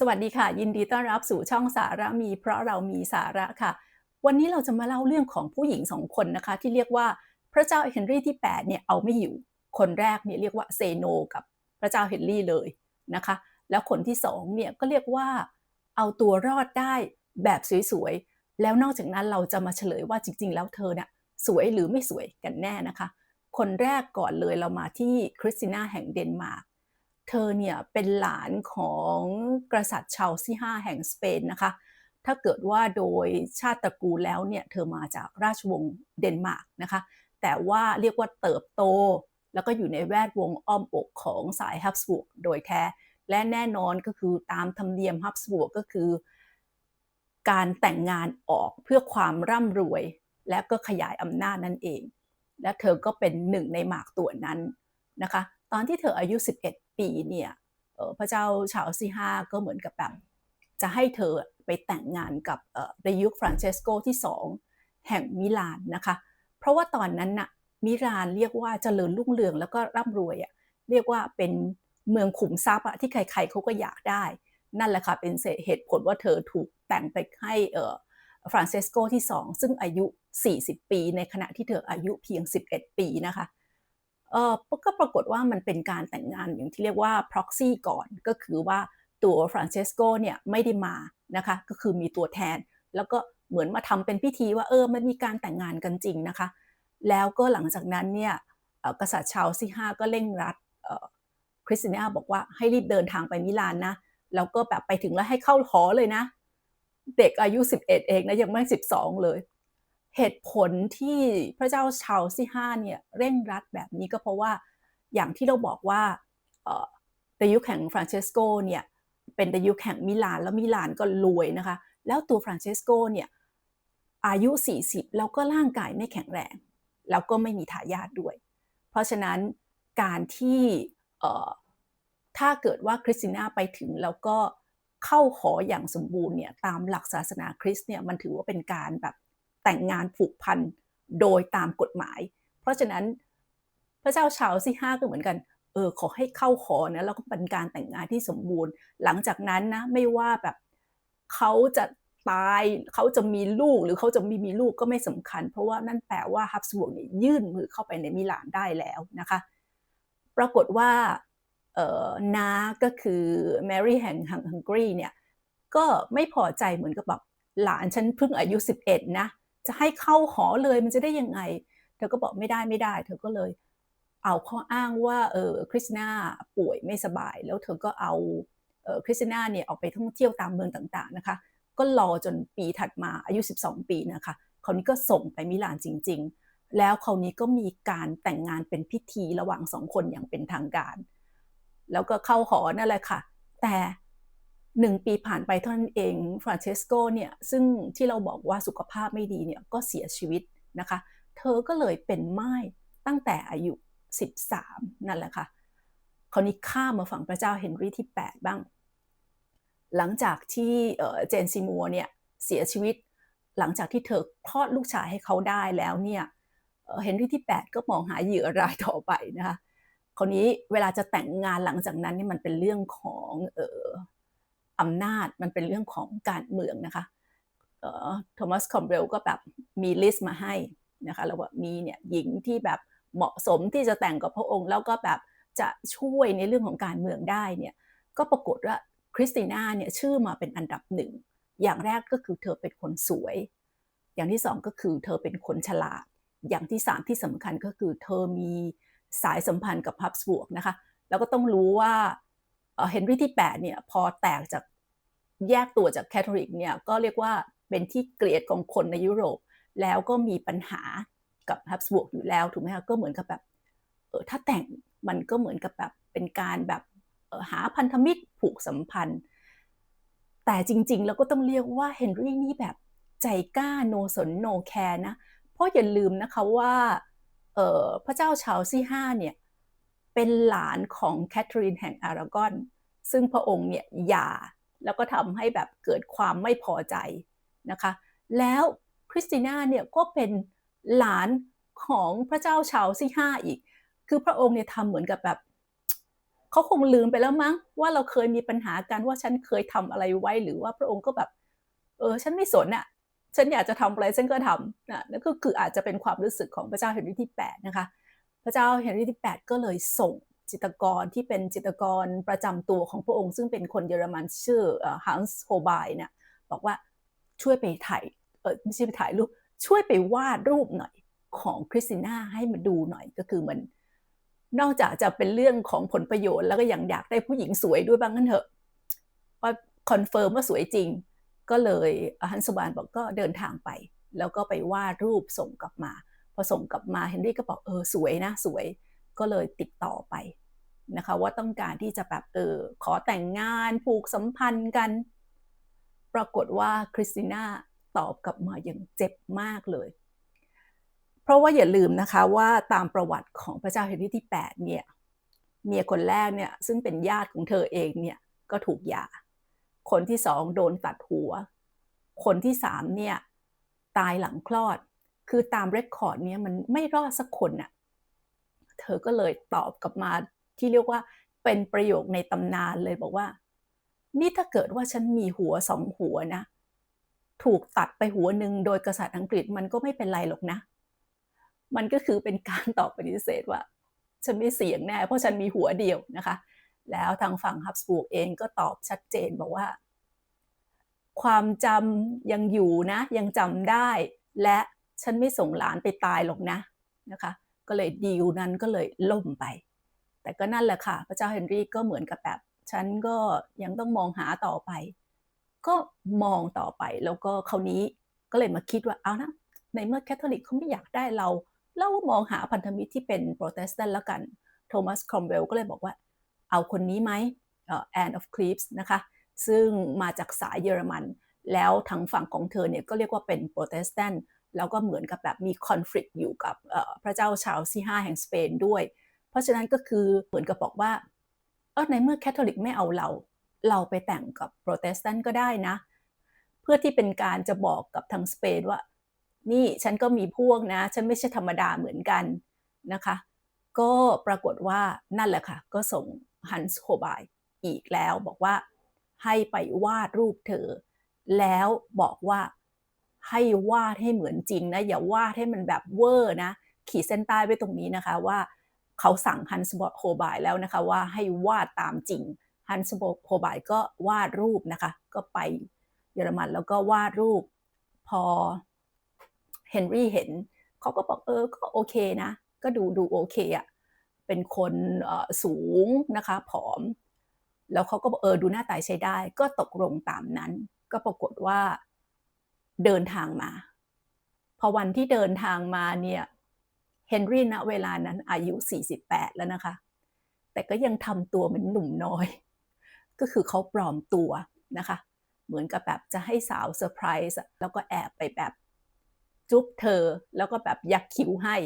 สวัสดีค่ะ ยินดีต้อนรับสู่ช่องสาระมี เพราะเรามีสาระค่ะ วันนี้เราจะมาเล่าเรื่องของผู้หญิงสองคนนะคะ ที่เรียกว่าพระเจ้าเฮนรี่ที่8เนี่ยเอาไม่อยู่ คนแรกเนี่ยเรียกว่าเซโนกับพระเจ้าเฮนรี่เลยนะคะ แล้วคนที่สองเนี่ยก็เรียกว่าเอาตัวรอดได้แบบสวยๆ แล้วนอกจากนั้นเราจะมาเฉลยว่าจริง ๆ แล้วเธอเนี่ยสวยหรือไม่สวยกันแน่นะคะ คนแรกก่อนเลยเรามาที่คริสติน่าแห่งเดนมาร์ก เธอเนี่ยเป็นหลานของกษัตริย์ชาร์ลส์ที่5แห่งสเปนนะคะถ้าเกิดว่าโดยชาติตระกูลแล้วเนี่ยเธอมาจากราชวงศ์เดนมาร์กนะคะแต่ว่าเรียกว่าเติบโต แล้วก็อยู่ในแวดวงอ้อมอกของสายฮับสบูกโดยแท้ และแน่นอนก็คือตามธรรมเนียมฮับสบูกก็คือ การแต่งงานออกเพื่อความร่ำรวย และก็ขยายอำนาจนั่นเอง และเธอก็เป็นหนึ่งในหมากตัวนั้นนะคะ ตอนที่เธออายุ 11 ปีเนี่ยพระเจ้าชาร์ลส์ที่5ก็เหมือนกับแบบจะให้เธอไปแต่งงานกับเดยุคฟรานเชสโกที่ 2 แห่งมิลานนะคะ เพราะว่าตอนนั้นน่ะมิลานเรียกว่าเจริญรุ่งเรืองแล้วก็ร่ำรวยอะ่ะเรียกว่าเป็นเมืองขุมทรัพย์อะที่ใครๆเขาก็อยากได้ นั่นแหละค่ะเป็นเหตุผลว่าเธอถูกแต่งไปให้ฟรานเชสโกที่ 2 ซึ่งอายุ 40 ปี ในขณะที่เธออายุเพียง 11 ปีนะคะ เออก็ปรากฏว่ามันเป็นการแต่งงานอย่างที่เรียกว่า proxy ก่อนก็คือว่าตัวฟรานเชสโกเนี่ยไม่ได้มานะคะก็คือมีตัวแทน แล้วก็เหมือนมาทำเป็นพิธีว่าเออมันมีการแต่งงานกันจริงนะคะ แล้วก็หลังจากนั้นเนี่ยกษัตริย์ชาร์ลส์ที่5ก็เร่งรัดคริสติน่าบอกว่าให้รีบเดินทางไปมิลานนะแล้วก็แบบไปถึงแล้วให้เข้าหอเลยนะ เด็กอายุ 11 เองนะยังไม่ 12 เลย เหตุผลที่พระเจ้าชาลส์ที่5เนี่ยเร่งรัดแบบนี้ก็เพราะว่าอย่างที่เราบอกว่าในยุคแห่งฟรานเชสโกเนี่ยเป็นในยุคแห่งมิลานแล้วมิลานก็รวยนะคะ แล้วตัวฟรานเชสโกเนี่ยอายุ 40 แล้วก็ร่างกายไม่แข็งแรง แล้วก็ไม่มีทายาทด้วย เพราะฉะนั้นการที่ถ้าเกิดว่าคริสติน่าไปถึงแล้วก็เข้าหออย่างสมบูรณ์เนี่ยตามหลักศาสนาคริสต์เนี่ยมันถือว่าเป็นการแบบ แต่งงานผูกพันโดยตามกฎหมาย เพราะฉะนั้นพระเจ้าชาวซี่ห้าก็เหมือนกันเออขอให้เข้าขอนะแล้วก็เป็นการแต่งงานที่สมบูรณ์ หลังจากนั้นนะไม่ว่าแบบเขาจะตายเขาจะมีลูกหรือเขาจะมีมีลูกก็ไม่สำคัญ เพราะว่านั่นแปลว่าฮับสบวกเนี่ยยื่นมือเข้าไปในมิลานได้แล้วนะคะ ปรากฏว่าเออนาก็คือแมรี่แห่งฮังการีเนี่ยก็ไม่พอใจเหมือนกับแบบหลานฉันเพิ่งอายุ 11 นะ จะให้เข้าหอเลยมันจะได้ยังไง เธอก็บอกไม่ได้ไม่ได้ เธอก็เลยเอาข้ออ้างว่าเออคริสตินาป่วยไม่สบาย แล้วเธอก็เอาเออคริสตินาเนี่ยออกไปท่องเที่ยวตามเมืองต่างๆนะคะ ก็รอจนปีถัดมาอายุ 12 ปีนะคะคราวนี้ก็ส่งไปมิลานจริง ๆ แล้วคราวนี้ก็มีการแต่งงานเป็นพิธีระหว่างสองคนอย่างเป็นทางการ แล้วก็เข้าหอนั่นแหละค่ะ แต่ หนึ่งปีผ่านไปเท่านั้นเองฟรานเชสโกเนี่ยซึ่งที่เราบอกว่าสุขภาพไม่ดีเนี่ยก็เสียชีวิตนะคะ เธอก็เลยเป็นไม้ตั้งแต่อายุ 13 นั่นแหละค่ะคราวนี้ข้ามมาฝั่งพระเจ้าเฮนรี่ที่ 8 บ้าง หลังจากที่เจนซิมัวเนี่ยเสียชีวิต หลังจากที่เธอคลอดลูกชายให้เขาได้แล้วเนี่ยเฮนรี่ที่ 8 ก็มองหาเหยื่อรายต่อไปนะคะคราวนี้เวลาจะแต่งงานหลังจากนั้นนี่มันเป็นเรื่องของเอำนาจมันเป็นเรื่องของการเมืองนะคะโทมัสคอมเบลก็แบบมีลิสต์มาให้นะคะแล้วว่ามีเนี่ยหญิงที่แบบเหมาะสมที่จะแต่งกับพระองค์ แล้วก็แบบจะช่วยในเรื่องของการเมืองได้เนี่ยก็ปรากฏว่าคริสติน่าเนี่ยชื่อมาเป็นอันดับหนึ่ง อย่างแรกก็คือเธอเป็นคนสวย อย่างที่สองก็คือเธอเป็นคนฉลาด อย่างที่สามที่สำคัญก็คือเธอมีสายสัมพันธ์กับฮับสบวกนะคะ แล้วก็ต้องรู้ว่า เฮนรี่ที่8เนี่ยพอแตกจากแยกตัวจากแคทอลิกเนี่ยก็เรียกว่าเป็นที่เกลียดของคนในยุโรป แล้วก็มีปัญหากับฮับสบวกอยู่แล้วถูกไหมคะก็เหมือนกับแบบเออถ้าแต่งมันก็เหมือนกับแบบเป็นการแบบหาพันธมิตรผูกสัมพันธ์ แต่จริงๆ แล้วก็ต้องเรียกว่าเฮนรี่นี่แบบใจกล้าโนสนโนแคร์นะ เพราะอย่าลืมนะคะว่าพระเจ้าชาลซี่ห้าเนี่ย เป็นหลานของแคทเธอรีนแห่งอารากอน ซึ่งพระองค์เนี่ยหย่าแล้วก็ทำให้แบบเกิดความไม่พอใจนะคะ แล้วคริสติน่าเนี่ยก็เป็นหลานของพระเจ้าชาวซี่ห้าอีก คือพระองค์เนี่ยทำเหมือนกับแบบเขาคงลืมไปแล้วมั้ง ว่าเราเคยมีปัญหากันว่าฉันเคยทำอะไรไว้หรือว่าพระองค์ก็แบบ เออ ฉันไม่สนอะฉันอยากจะทำอะไรฉันก็ทำนะนั่นก็คืออาจจะเป็นความรู้สึกของพระเจ้าเฮนรี่ที่8นะคะ ระเจ้าเฮนรี่ที่ 8 ก็เลยส่งจิตรกรที่เป็นจิตรกรประจำตัวของพระองค์ซึ่งเป็นคนเยอรมันชื่อฮันส์โฮบายเนี่ยบอกว่าช่วยไปถ่ายเออไม่ใช่ไปถ่ายรูปช่วยไปวาดรูปหน่อยของคริสติน่าให้มาดูหน่อยก็คือมันนอกจากจะเป็นเรื่องของผลประโยชน์แล้วก็ยังอยากได้ผู้หญิงสวยด้วยบ้างกันเถอะว่าคอนเฟิร์มว่าสวยจริง ก็เลยฮันสบานบอกก็เดินทางไป แล้วก็ไปวาดรูปส่งกลับมา อส่งกลับมาเฮนรี่ก็บอกเออสวยนะสวยก็เลยติดต่อไปนะคะ ว่าต้องการที่จะแบบเออขอแต่งงานผูกสัมพันธ์กัน ปรากฏว่าคริสติน่าตอบกลับมาอย่างเจ็บมากเลย เพราะว่าอย่าลืมนะคะว่าตามประวัติของพระเจ้าเฮนรี่ที่ 8 เนี่ยเมียคนแรกเนี่ยซึ่งเป็นญาติของเธอเองเนี่ยก็ถูกหย่า คนที่สองโดนตัดหัว คนที่สามเนี่ยตายหลังคลอด คือตามเรคคอร์ดเนี่ยมันไม่รอดสักคนน่ะ เธอก็เลยตอบกลับมาที่เรียกว่าเป็นประโยคในตำนานเลยบอกว่า นี่ถ้าเกิดว่าฉันมีหัวสองหัวนะ ถูกตัดไปหัวหนึ่งโดยกษัตริย์อังกฤษมันก็ไม่เป็นไรหรอกนะ มันก็คือเป็นการตอบปฏิเสธว่า ฉันไม่เสี่ยงแน่เพราะฉันมีหัวเดียวนะคะ แล้วทางฝั่งฮับสบูกเองก็ตอบชัดเจนบอกว่า ความจำยังอยู่นะ ยังจำได้และ ฉันไม่ส่งหลานไปตายหรอกนะนะคะ ก็เลยดีลนั้นก็เลยล่มไป แต่ก็นั่นแหละค่ะ พระเจ้าเฮนรี่ก็เหมือนกับแบบ ฉันก็ยังต้องมองหาต่อไป ก็มองต่อไปแล้วก็คราวนี้ก็เลยมาคิดว่าเอานะในเมื่อแคทอลิกเขาไม่อยากได้เราเรามองหาพันธมิตรที่เป็นโปรเตสแตนต์แล้วกันโทมัสครอมเวลก็เลยบอกว่า เอาคนนี้ไหมแอนด์ออฟคลีฟส์นะคะ ซึ่งมาจากสายเยอรมัน แล้วทางฝั่งของเธอเนี่ยก็เรียกว่าเป็นโปรเตสแตนต์ แล้วก็เหมือนกับแบบมีคอนฟ lict อยู่กับพระเจ้าชาลส์ที่5แห่งสเปนด้วย เพราะฉะนั้นก็คือเหมือนกับบอกว่าเออในเมื่อแคทอลิกไม่เอาเรา เราไปแต่งกับโปรเตสแตนต์ก็ได้นะ เพื่อที่เป็นการจะบอกกับทางสเปนว่า นี่ฉันก็มีพวกนะ ฉันไม่ใช่ธรรมดาเหมือนกันนะคะ ก็ปรากฏว่านั่นแหละค่ะ ก็ส่งฮันส์โคบายอีกแล้วบอกว่าให้ไปวาดรูปเธอ แล้วบอกว่า ให้วาดให้เหมือนจริงนะอย่าวาดให้มันแบบเวอร์นะขีดเส้นใต้ไว้ตรงนี้นะคะว่าเขาสั่งฮันส์โฮบายแล้วนะคะว่าให้วาดตามจริงฮันส์โฮบายก็วาดรูปนะคะ ก็ไปเยอรมันแล้วก็วาดรูป พอเฮนรี่เห็นเขาก็บอกเออก็โอเคนะ ก็ดูดูโอเคอะเป็นคนสูงนะคะ ผอม แล้วเขาก็บอกเออดูหน้าตายใช้ได้ ก็ตกลงตามนั้น ก็ปรากฏว่า เดินทางมา พอวันที่เดินทางมาเนี่ยเฮนรี่ณเวลานั้นอายุ 48 แล้วนะคะ แต่ก็ยังทำตัวเหมือนหนุ่มน้อย ก็คือเขาปลอมตัวนะคะ เหมือนกับแบบจะให้สาวเซอร์ไพรส์แล้วก็แอบไปแบบจุ๊บเธอแล้วก็แบบยักคิ้วให้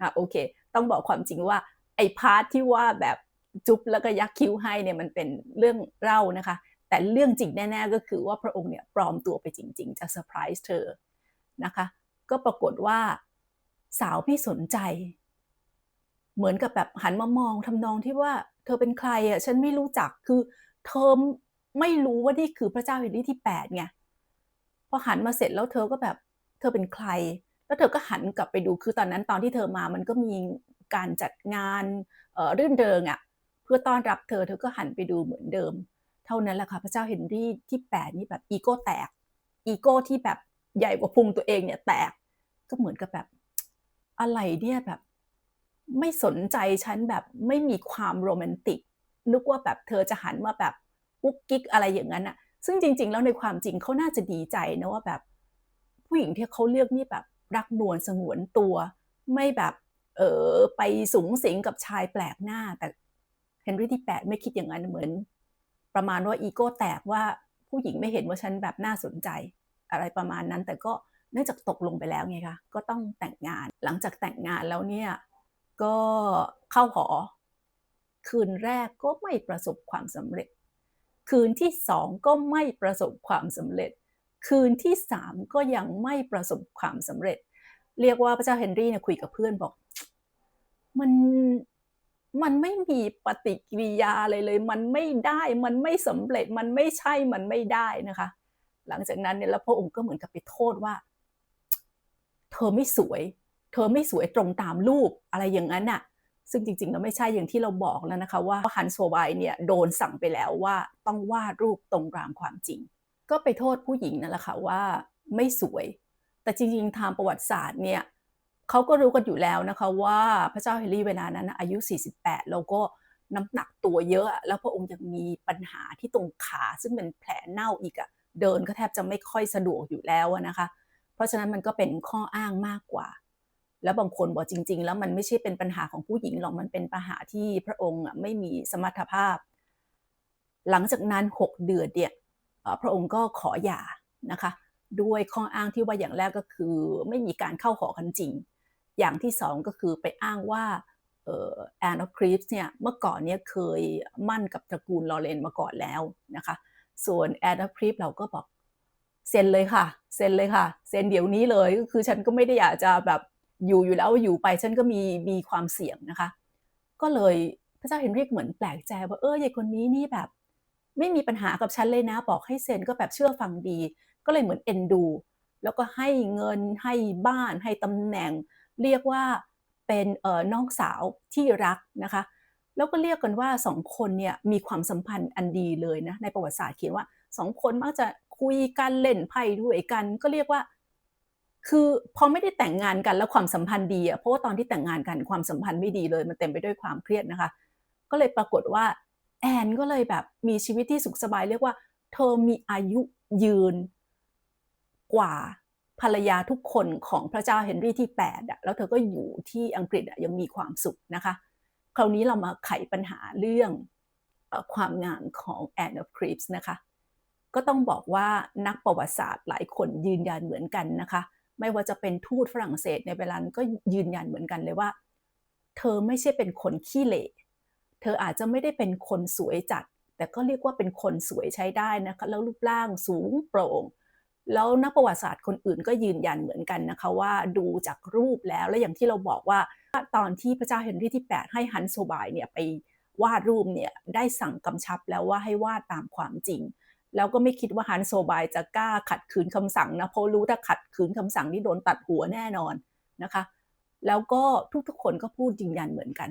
อะโอเค ต้องบอกความจริงว่าไอ้พาร์ทที่ว่าแบบจุ๊บแล้วก็ยักคิ้วให้เนี่ยมันเป็นเรื่องเล่านะคะ แต่เรื่องจริงแน่ๆก็คือว่าพระองค์เนี่ยปลอมตัวไปจริง ๆ จะเซอร์ไพรส์เธอนะคะ ก็ปรากฏว่าสาวไม่สนใจ เหมือนกับแบบหันมามองทำนองที่ว่าเธอเป็นใครอะฉันไม่รู้จักคือเธอไม่รู้ว่านี่คือพระเจ้าเฮนรี่ที่แปดไงพอหันมาเสร็จแล้วเธอก็แบบเธอเป็นใคร แล้วเธอก็หันกลับไปดูคือตอนนั้นตอนที่เธอมามันก็มีการจัดงานเรื่นเริงอะเพื่อต้อนรับเธอเธอก็หันไปดูเหมือนเดิม ท่านั้นแหละค่ะพระเจ้าเฮนรี่ที่แปดนี่แบบอีโก้แตกอีโก้ที่แบบใหญ่กว่าพุงตัวเองเนี่ยแตกก็เหมือนกับแบบอะไรเนี่ยแบบ ไม่สนใจฉันแบบไม่มีความโรแมนติกนึกว่าแบบเธอจะหันมาแบบกุ๊กกิ๊กอะไรอย่างนั้นอะซึ่งจริง ๆ แล้วในความจริงเขาน่าจะดีใจนะว่าแบบ ผู้หญิงที่เขาเลือกนี่แบบรักนวลสงวนตัว ไม่แบบเออไปสูงสิงกับชายแปลกหน้า แต่เฮนรี่ที่แปดไม่คิดอย่างนั้นเหมือน ประมาณว่าอีโก้แตกว่าผู้หญิงไม่เห็นว่าฉันแบบน่าสนใจ อะไรประมาณนั้น แต่ก็เนื่องจากตกลงไปแล้วไงคะก็ต้องแต่งงาน หลังจากแต่งงานแล้วเนี่ยก็เข้าหอ คืนแรกก็ไม่ประสบความสำเร็จ คืนที่สองก็ไม่ประสบความสำเร็จ คืนที่สามก็ยังไม่ประสบความสำเร็จ เรียกว่าพระเจ้าเฮนรี่เนี่ยคุยกับเพื่อนบอก มัน มันไม่มีปฏิกิริยาอะไรเลย มันไม่ได้ มันไม่สำเร็จ มันไม่ใช่ มันไม่ได้นะคะ หลังจากนั้นเนี่ยแล้วพระองค์ก็เหมือนกับไปโทษว่า เธอไม่สวย เธอไม่สวยตรงตามรูปอะไรอย่างนั้นน่ะ ซึ่งจริงๆแล้วไม่ใช่อย่างที่เราบอกแล้วนะคะ ว่าฮันโซไบเนี่ยโดนสั่งไปแล้วว่าต้องวาดรูปตรงตามความจริง ก็ไปโทษผู้หญิงนั่นแหละค่ะว่าไม่สวย แต่จริงๆทางประวัติศาสตร์เนี่ย เขาก็รู้กันอยู่แล้วนะคะว่าพระเจ้าเฮนรี่เวลานั้นอายุ 48 แล้วก็น้ำหนักตัวเยอะ แล้วพระองค์ยังมีปัญหาที่ตรงขาซึ่งเป็นแผลเน่าอีกอะเดินก็แทบจะไม่ค่อยสะดวกอยู่แล้วนะคะ เพราะฉะนั้นมันก็เป็นข้ออ้างมากกว่า แล้วบางคนบอกจริง ๆ แล้วมันไม่ใช่เป็นปัญหาของผู้หญิงหรอกมันเป็นปัญหาที่พระองค์ไม่มีสมรรถภาพ หลังจากนั้น 6 เดือนเนี่ยพระองค์ก็ขอหย่านะคะ ด้วยข้ออ้างที่ว่าอย่างแรกก็คือไม่มีการเข้าขอกันจริง อย่างที่สองก็คือไปอ้างว่าแอนน์ครีฟเนี่ยเมื่อก่อนเนี่ยเคยมั่นกับตระกูลลอเรนมาก่อนแล้วนะคะส่วนแอนน์ครีฟเราก็บอกเซ็นเลยค่ะเซ็นเลยค่ะเซ็นเดี๋ยวนี้เลยก็คือฉันก็ไม่ได้อยากจะแบบอยู่อยู่แล้วอยู่ไปฉันก็มีมีความเสี่ยงนะคะ ก็เลยพระเจ้าเฮนริกเหมือนแปลกใจว่าเออยายคนนี้นี่แบบ ไม่มีปัญหากับฉันเลยนะ บอกให้เซ็นก็แบบเชื่อฟังดี ก็เลยเหมือนเอ็นดู แล้วก็ให้เงินให้บ้านให้ตำแหน่ง เรียกว่าเป็นน้องสาวที่รักนะคะ แล้วก็เรียกกันว่าสองคนเนี่ยมีความสัมพันธ์อันดีเลยนะในประวัติศาสตร์เขียนว่าสองคนมักจะคุยกันเล่นไพ่ด้วยกัน ก็เรียกว่า คือพอไม่ได้แต่งงานกันแล้วความสัมพันธ์ดีอะเพราะว่าตอนที่แต่งงานกันความสัมพันธ์ไม่ดีเลย มันเต็มไปด้วยความเครียดนะคะ ก็เลยปรากฏว่าแอนก็เลยแบบมีชีวิตที่สุขสบายเรียกว่า เธอมีอายุยืนกว่า ภรรยาทุกคนของพระเจ้าเฮนรี่ที่8อะแล้วเธอก็อยู่ที่อังกฤษอะยังมีความสุขนะคะ คราวนี้เรามาไขปัญหาเรื่องความงามของ Anne of Cleves นะคะก็ต้องบอกว่านักประวัติศาสตร์หลายคนยืนยันเหมือนกันนะคะ ไม่ว่าจะเป็นทูตฝรั่งเศสในเวลานั้นก็ยืนยันเหมือนกันเลยว่า เธอไม่ใช่เป็นคนขี้เหร่เธออาจจะไม่ได้เป็นคนสวยจัด แต่ก็เรียกว่าเป็นคนสวยใช้ได้นะคะแล้วรูปร่างสูงโปร่ง แล้วนักประวัติศาสตร์คนอื่นก็ยืนยันเหมือนกันนะคะว่าดูจากรูปแล้วและอย่างที่เราบอกว่าตอนที่พระเจ้าเฮนรี่ที่ 8 ให้ฮันโซบายเนี่ยไปวาดรูปเนี่ยได้สั่งกำชับแล้วว่าให้วาดตามความจริง แล้วก็ไม่คิดว่าฮันโซบายจะกล้าขัดขืนคำสั่งนะเพราะรู้ถ้าขัดขืนคำสั่งนี่โดนตัดหัวแน่นอนนะคะ แล้วก็ทุกๆคนก็พูดยืนยันเหมือนกัน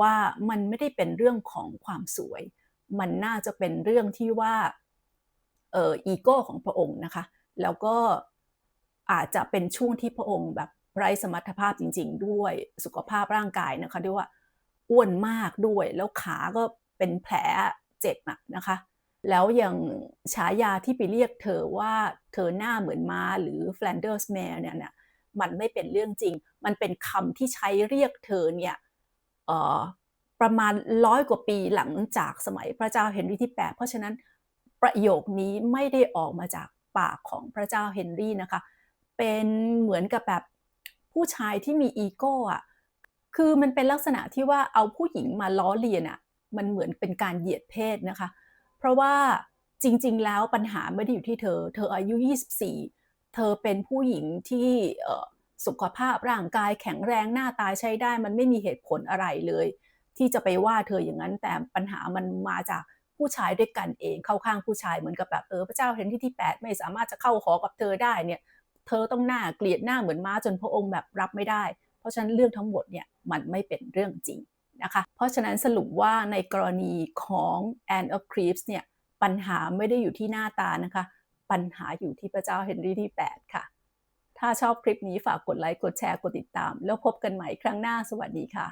ว่ามันไม่ได้เป็นเรื่องของความสวย มันน่าจะเป็นเรื่องที่ว่าเอออีโก้ของพระองค์นะคะ แล้วก็อาจจะเป็นช่วงที่พระองค์แบบไร้สมรรถภาพจริง ๆ ด้วยสุขภาพร่างกายนะคะด้วยว่าอ้วนมากด้วย แล้วขาก็เป็นแผลเจ็บนะคะ แล้วอย่างฉายาที่ไปเรียกเธอว่าเธอหน้าเหมือนม้าหรือ Flanders Mare เนี่ยเนี่ยมันไม่เป็นเรื่องจริง มันเป็นคำที่ใช้เรียกเธอเนี่ยประมาณร้อยกว่าปีหลังจากสมัยพระเจ้าเฮนรีที่ 8 เพราะฉะนั้นประโยคนี้ไม่ได้ออกมาจาก ปากของพระเจ้าเฮนรี่นะคะ เป็นเหมือนกับแบบผู้ชายที่มีอีโก้อะคือมันเป็นลักษณะที่ว่าเอาผู้หญิงมาล้อเลียนอะมันเหมือนเป็นการเหยียดเพศนะคะ เพราะว่าจริง ๆ แล้วปัญหาไม่ได้อยู่ที่เธอ เธออายุ 24 เธอเป็นผู้หญิงที่สุขภาพร่างกายแข็งแรงหน้าตาใช้ได้ มันไม่มีเหตุผลอะไรเลย ที่จะไปว่าเธออย่างนั้นแต่ปัญหามันมาจาก ผู้ชายด้วยกันเองเข้าข้างผู้ชายเหมือนกับแบบเออพระเจ้าเห็นที่ที่ 8 ไม่สามารถจะเข้าขอกับเธอได้เนี่ยเธอต้องหน้าเกลียดหน้าเหมือนม้าจนพระองค์แบบรับไม่ได้ เพราะฉะนั้นเรื่องทั้งหมดเนี่ยมันไม่เป็นเรื่องจริงนะคะเพราะฉะนั้นสรุปว่าในกรณีของ Anne of Cleves เนี่ยปัญหาไม่ได้อยู่ที่หน้าตานะคะ ปัญหาอยู่ที่พระเจ้าเฮนรี่ที่ 8 ค่ะ ถ้าชอบคลิปนี้ฝากกดไลค์กดแชร์กดติดตาม แล้วพบกันใหม่ครั้งหน้าสวัสดีค่ะ